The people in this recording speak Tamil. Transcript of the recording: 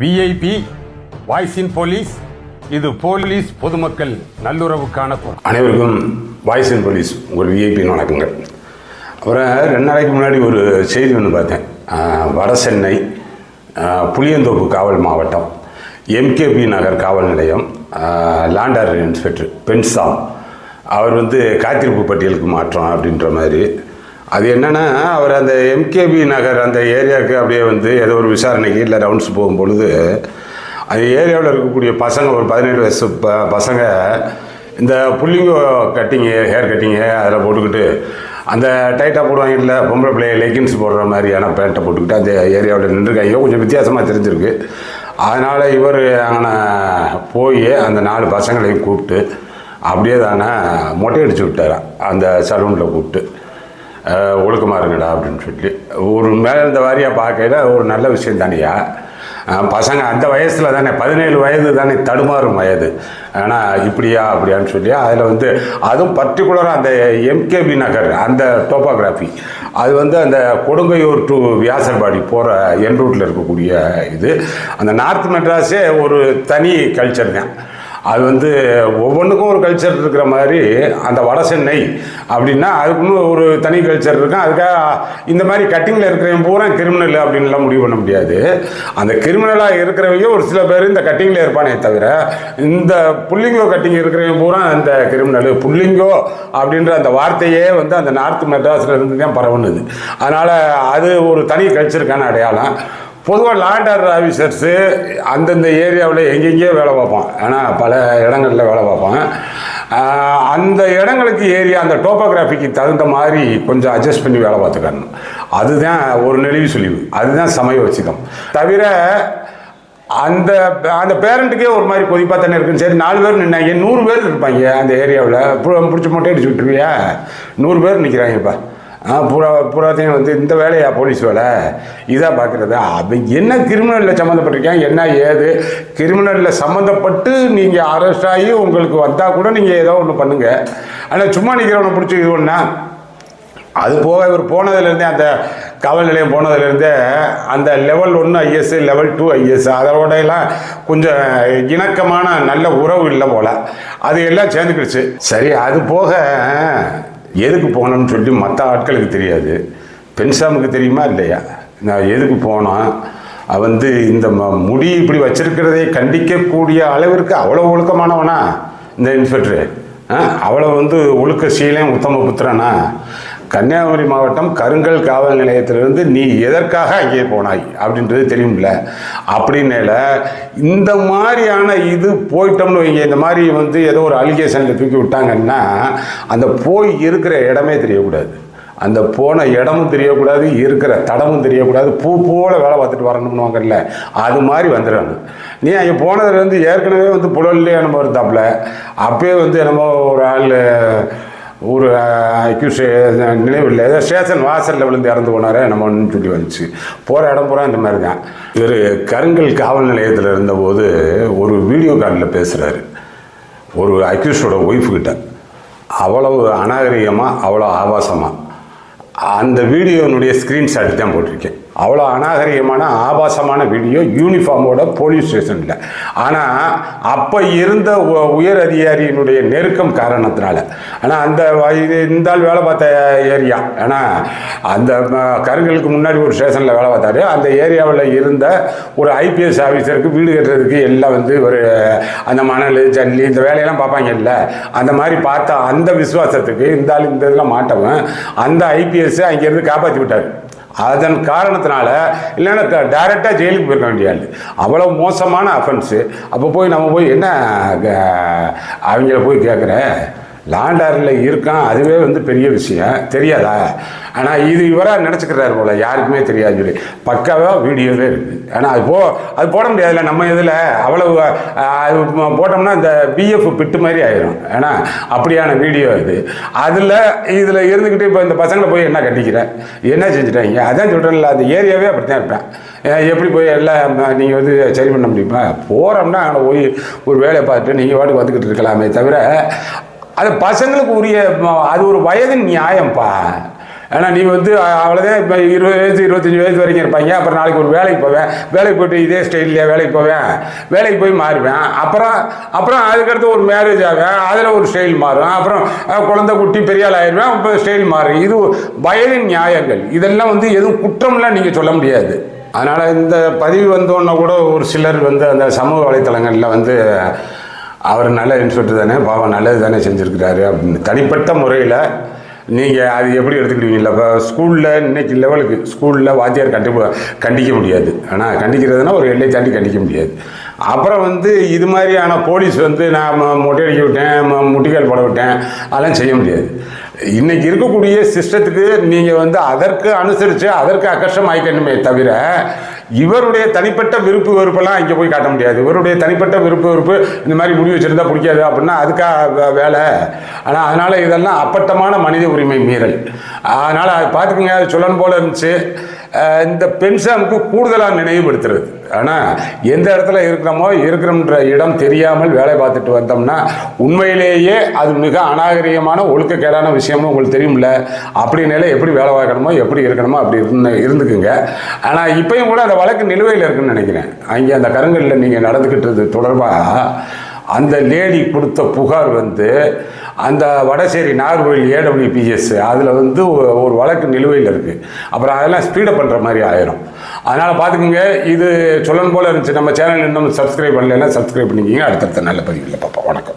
விஐபி வாய்ஸ் இன் போலீஸ் இது போலீஸ் பொதுமக்கள் நல்லுறவுக்கான அனைவருக்கும் வாய்ஸ் இன் போலீஸ் உங்கள் விஐபின்னு வணக்கங்கள். அப்புறம் ரெண்டு நாளைக்கு முன்னாடி ஒரு செய்தி ஒன்று பார்த்தேன். வட சென்னை புளியந்தோப்பு காவல் மாவட்டம் எம்கேபி நகர் காவல் நிலையம் லாண்டர் இன்ஸ்பெக்டர் பென்சாம். அவர் வந்து காத்திருப்பு பட்டியலுக்கு மாற்றம் அப்படின்ற மாதிரி அது என்னென்னா அவர் அந்த எம்கேபி நகர் அந்த ஏரியாவுக்கு அப்படியே வந்து ஏதோ ஒரு விசாரணைக்கு இல்லை ரவுண்ட்ஸ் போகும் பொழுது அந்த ஏரியாவில் இருக்கக்கூடிய பசங்க ஒரு பதினேழு வயசு ப பசங்க இந்த புள்ளிங்கோ கட்டிங்கு ஹேர் கட்டிங்கு அதில் போட்டுக்கிட்டு அந்த டைட்டாக போடுவாங்க இல்லை பொம்பளை பிள்ளைய லெகின்ஸ் போடுற மாதிரியான பேண்ட்டை போட்டுக்கிட்டு அந்த ஏரியாவில் நின்றுருக்காங்க. கொஞ்சம் வித்தியாசமாக தெரிஞ்சிருக்கு. அதனால் இவர் அங்கே போய் அந்த நாலு பசங்களையும் கூப்பிட்டு அப்படியே தானே மொட்டை அடிச்சு விட்டார் அந்த சலூனில் கூப்பிட்டு. ஒழுக்கமாக இருங்கடா அப்படின்னு சொல்லி. ஒரு மேலே இந்த வாரியாக பார்க்கையில ஒரு நல்ல விஷயம் தானியா பசங்க அந்த வயசில் தானே பதினேழு வயது தானே தடுமாறும் வயது. ஆனால் இப்படியா அப்படியான்னு சொல்லி அதில் வந்து அதுவும் பர்டிகுலராக அந்த எம்கேபி நகர் அந்த டோப்போகிராஃபி அது வந்து அந்த கொடுங்கையூர் டு வியாசர்பாடி போகிற என் ரூட்டில் இருக்கக்கூடிய இது. அந்த நார்த் மெட்ராஸே ஒரு தனி கல்ச்சர் தான். அது வந்து ஒவ்வொன்றுக்கும் ஒரு கல்ச்சர் இருக்கிற மாதிரி அந்த வட சென்னை அப்படின்னா அதுக்குன்னு ஒரு தனி கல்ச்சர் இருக்கும். அதுக்காக இந்த மாதிரி கட்டிங்கில் இருக்கிறவங்க பூரா கிரிமினல் அப்படின்லாம் முடிவு பண்ண முடியாது. அந்த கிரிமினலாக இருக்கிறவங்க ஒரு சில பேர் இந்த கட்டிங்கில் இருப்பானே தவிர இந்த புள்ளிங்கோ கட்டிங் இருக்கிறவங்க பூரா அந்த கிரிமினல் புள்ளிங்கோ அப்படின்ற அந்த வார்த்தையே வந்து அந்த நார்த் மெட்ராஸில் இருந்து தான் பரவுனது. அதனால் அது ஒரு தனி கல்ச்சருக்கான அடையாளம். பொதுவாக லேண்ட் ஆர்டர் ஆஃபீஸர்ஸு அந்தந்த ஏரியாவில் எங்கெங்கேயோ வேலை பார்ப்பான். ஏன்னா பல இடங்களில் வேலை பார்ப்பான். அந்த இடங்களுக்கு ஏரியா அந்த டோப்போகிராஃபிக்கு தகுந்த மாதிரி கொஞ்சம் அட்ஜஸ்ட் பண்ணி வேலை பார்த்துக்கணும். அதுதான் ஒரு நெளிவு சுழிவு அதுதான் சமய வச்சுக்கம். தவிர அந்த அந்த பேரண்ட்டுக்கே ஒரு மாதிரி கொதிப்பாக தானே இருக்குன்னு சரி நாலு பேர் நின்னாங்க. நூறு பேர் இருப்பாங்க அந்த ஏரியாவில். பிடிச்ச மொட்டை அடிச்சு விட்டுருவியா? நூறு பேர் நிற்கிறாங்கப்பா புறா பூரா வந்து இந்த வேலையா போலீஸ் வேலை? இதாக பார்க்குறது அவன் என்ன கிரிமினலில் சம்மந்தப்பட்டிருக்கேன் என்ன ஏது? கிரிமினலில் சம்மந்தப்பட்டு நீங்கள் அரெஸ்ட் ஆகி உங்களுக்கு வந்தால் கூட நீங்கள் ஏதோ ஒன்று பண்ணுங்கள் ஆனால் சும்மா நிற்கிறவனை பிடிச்சி இது ஒன்றா அது போக இவர் போனதுலேருந்தே அந்த காவல் நிலையம் போனதுலேருந்தே அந்த லெவல் ஒன்று ஐஎஸ் லெவல் டூ ஐஎஸ் அதோட எல்லாம் கொஞ்சம் இணக்கமான நல்ல உறவு இல்லை போல். அது எல்லாம் சேர்ந்துக்கிடுச்சு. சரி அது போக எதுக்கு போனோம்னு சொல்லி மற்ற ஆட்களுக்கு தெரியாது. பென்சாமுக்கு தெரியுமா? இல்லையா? நான் எதுக்கு போனோம் வந்து இந்த ம- முடி இப்படி வச்சிருக்கிறதை கண்டிக்கக்கூடிய அளவிற்கு அவ்வளோ ஒழுக்கமானவனா? இந்த இன்ஸ்பெக்டரு ஆ, அவ்வளோ வந்து ஒழுக்க சீலம் உத்தம புத்திரனா? கன்னியாகுமரி மாவட்டம் கருங்கல் காவல் நிலையத்திலிருந்து நீ எதற்காக அங்கே போனாய் அப்படின்றது தெரியும்ல? அப்படின்னால இந்த மாதிரியான இது போயிட்டோம்னு வைங்க இந்த மாதிரி வந்து ஏதோ ஒரு அலிகேஷனில் தூக்கி விட்டாங்கன்னா அந்த போய் இருக்கிற இடமே தெரியக்கூடாது. அந்த போன இடமும் தெரியக்கூடாது இருக்கிற தடமும் தெரியக்கூடாது பூ போல வேலை பார்த்துட்டு வரணும்னுவாங்கல்ல அது மாதிரி வந்துடுறாங்க. நீ அங்கே போனதுலேருந்து ஏற்கனவே வந்து புழல்லே நம்ம இருந்தாப்புல அப்பயே வந்து என்னமோ ஒரு ஆள் ஒரு அக்யூஸ் நினைவில் ஏதோ ஸ்டேஷன் வாசலில் விழுந்து இறந்து போனாரே நம்மன்னு சொல்லி வந்துச்சு. போகிற இடம் பூரா இந்த மாதிரி தான். இவர் கருங்கல் காவல் நிலையத்தில் இருந்தபோது ஒரு வீடியோ காலில் பேசுகிறாரு ஒரு அக்யூஸோட ஒய்ஃப்கிட்ட அவ்வளவு அநாகரிகமாக அவ்வளோ ஆபாசமாக அந்த வீடியோனுடைய ஸ்க்ரீன்ஷாட் தான் போட்டிருக்கேன். அவ்வளோ அநாகரிகமான ஆபாசமான வீடியோ யூனிஃபார்மோட போலீஸ் ஸ்டேஷனில் ஆனால் அப்போ இருந்த உயர் அதிகாரியினுடைய நெருக்கம் காரணத்தினால. ஆனால் அந்த இது இந்த ஆள் வேலை பார்த்த ஏரியா. ஏன்னா அந்த ம, கருங்கலுக்கு முன்னாடி ஒரு ஸ்டேஷனில் வேலை பார்த்தாரு. அந்த ஏரியாவில் இருந்த ஒரு ஐபிஎஸ் ஆஃபீஸருக்கு வீடு கட்டுறதுக்கு எல்லாம் வந்து ஒரு அந்த மணல் ஜல்லி இந்த வேலையெல்லாம் பார்ப்பாங்க இல்லை. அந்த மாதிரி பார்த்தா அந்த விசுவாசத்துக்கு இந்த ஆள் இந்த இதெல்லாம் மாட்டவன். அந்த ஐபிஎஸ் அங்கேருந்து காப்பாற்றி விட்டார். அதன் காரணத்தினால இல்லைன்னா டைரெக்டாக ஜெயிலுக்கு போயிருக்க வேண்டிய ஆள் அவ்வளோ மோசமான அஃபென்ஸு அப்போ போய் நம்ம போய் என்ன க- அவங்கள போய் கேட்குற லாண்டாரில் இருக்கான் அதுவே வந்து பெரிய விஷயம். தெரியாதா? ஆனால் இது இவராக நினச்சிக்கிறாரு போல யாருக்குமே தெரியாது சொல்லி. பக்காவாக வீடியோவே இருக்குது ஆனால் அது போ அது போட முடியாதுல்ல நம்ம இதில் அவ்வளவு அது போட்டோம்னா இந்த பிஎஃப் பிட்டு மாதிரி ஆயிரும். ஏன்னா அப்படியான வீடியோ இது அதில் இதில் இருந்துக்கிட்டு இப்போ இந்த பசங்களை போய் என்ன கட்டிக்கிறேன் என்ன செஞ்சுட்டாங்க? அதான் சொல்கிறேன்ல அந்த ஏரியாவே அப்படி தான் இருப்பேன் எப்படி போய் எல்லாம் நீங்கள் வந்து சரி பண்ண முடியுமா? போகிறோம்னா அங்கே போய் ஒரு வேலையை பார்த்துட்டு நீங்கள் வாட்டுக்கு வந்துக்கிட்டு இருக்கலாமே தவிர அது பசங்களுக்கு உரிய அது ஒரு வயது நியாயம்ப்பா ஏன்னா நீ வந்து அவ்வளோதான் இப்போ இருபது வயசு இருபத்தஞ்சி வயசு வரைக்கும் இருப்பாங்க. அப்புறம் நாளைக்கு ஒரு வேலைக்கு போவேன். வேலைக்கு போயிட்டு இதே ஸ்டைல்லையே வேலைக்கு போவேன். வேலைக்கு போய் மாறுவேன். அப்புறம் அப்புறம் அதுக்கடுத்து ஒரு மேரேஜ் ஆவேன். அதில் ஒரு ஸ்டைல் மாறும். அப்புறம் குழந்தை குட்டி பெரியால் ஆயிடுவேன். இப்போ ஸ்டைல் மாறும். இது வயலின் நியாயங்கள். இதெல்லாம் வந்து எதுவும் குற்றம்லாம் நீங்கள் சொல்ல முடியாது. அதனால் இந்த பதிவு வந்தோன்னா கூட ஒரு சிலர் வந்து அந்த சமூக வலைத்தளங்களில் வந்து அவர் நல்ல இன்ஸ்பெக்டர் தானே பாவம் நல்லது தானே செஞ்சுருக்கிறாரு அப்படின்னு. தனிப்பட்ட முறையில் நீங்கள் அது எப்படி எடுத்துக்கிடுவீங்களா இப்போ ஸ்கூலில் இன்னைக்கு லெவலுக்கு ஸ்கூலில் வாத்தியார் கண்டி கண்டிக்க முடியாது. ஆனால் கண்டிக்கிறதுனா ஒரு எல்லை தாண்டி கண்டிக்க முடியாது. அப்புறம் வந்து இது மாதிரியான போலீஸ் வந்து நான் ம- மொட்டை அடிக்க விட்டேன் முட்டிக்கால் போட விட்டேன் அதெல்லாம் செய்ய முடியாது. இன்னைக்கு இருக்கக்கூடிய சிஸ்டத்துக்கு நீங்கள் வந்து அதற்கு அனுசரித்து அதற்கு அக்கர்ஷம் ஆயிக்கணுமே தவிர இவருடைய தனிப்பட்ட விருப்பு வெறுப்பெல்லாம் இங்கே போய் காட்ட முடியாது. இவருடைய தனிப்பட்ட விருப்பு வெறுப்பு இந்த மாதிரி முடிவு வச்சுருந்தா பிடிக்காது அப்படின்னா அதுக்காக வேலை. ஆனால் அதனால் இதெல்லாம் அப்பட்டமான மனித உரிமை மீறல். அதனால் அது பார்த்துக்கோங்க அது சொல்லணும் போல இருந்துச்சு. இந்த பென்சாமுக்கு கூடுதலாக நினைவுபடுத்துறது. ஆனால் எந்த இடத்துல இருக்கிறோமோ இருக்கிறோம்ன்ற இடம் தெரியாமல் வேலை பார்த்துட்டு வந்தோம்னா உண்மையிலேயே அது மிக அநாகரிகமான ஒழுக்கக்கேடான விஷயமும் உங்களுக்கு தெரியும்ல. அப்படின்னால எப்படி வேலை பார்க்கணுமோ எப்படி இருக்கணுமோ அப்படி இருந்து இருந்துக்குங்க. ஆனால் இப்பயும் கூட அந்த வழக்கு நிலுவையில் இருக்குன்னு நினைக்கிறேன். அங்கே அந்த கருங்கல்ல நீங்கள் நடந்துக்கிட்டது தொடர்பாக அந்த லேடி கொடுத்த புகார் வந்து அந்த வடசேரி நாகர்கோவில் ஏடபிள்யூபிஎஸ் அதில் வந்து ஒரு வழக்கு நிலுவையில் இருக்குது அப்புறம் அதெல்லாம் ஸ்பீடப் பண்ணுற மாதிரி ஆயிரும். அதனால் பார்த்துக்குங்க இது சொல்லணும் போல் இருந்துச்சு. நம்ம சேனல் இன்னும் சப்ஸ்கிரைப் பண்ணலைன்னா சப்ஸ்கிரைப் பண்ணிக்கிங்க. அடுத்தடுத்த நல்ல பதிவில் பார்ப்போம். வணக்கம்.